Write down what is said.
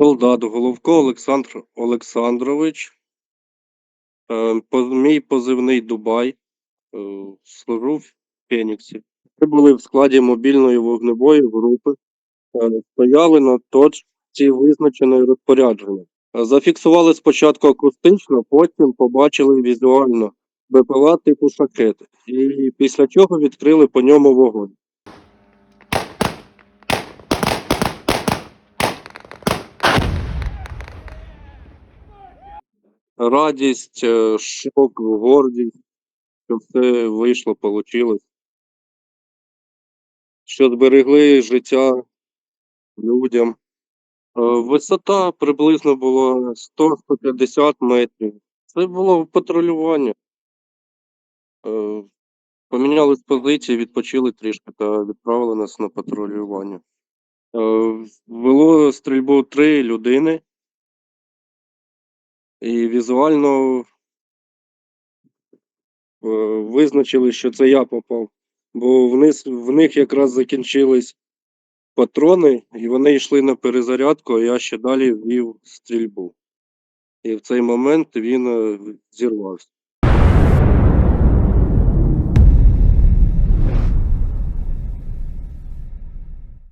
Солдат Головко Олександр Олександрович. Е, Мій позивний Дубай. Е, Служу в Феніксі. Ми були в складі мобільної вогневої групи. Е, Стояли на точці визначеної розпорядження. Зафіксували спочатку акустично, потім побачили візуально БПЛА типу шахет. І після чого відкрили по ньому вогонь. Радість, е, шок, гордість, що все вийшло, вийшло. Що зберегли життя людям. Е, Висота приблизно була 100-150 метрів. Це було патрулювання. Е, Поміняли позиції, відпочили трішки та відправили нас на патрулювання. Вело стрільбу три людини. І візуально е, визначили, що це я попав. Бо вниз, в них якраз закінчились патрони, і вони йшли на перезарядку, а я ще далі вів стрільбу. І в цей момент він е, зірвався.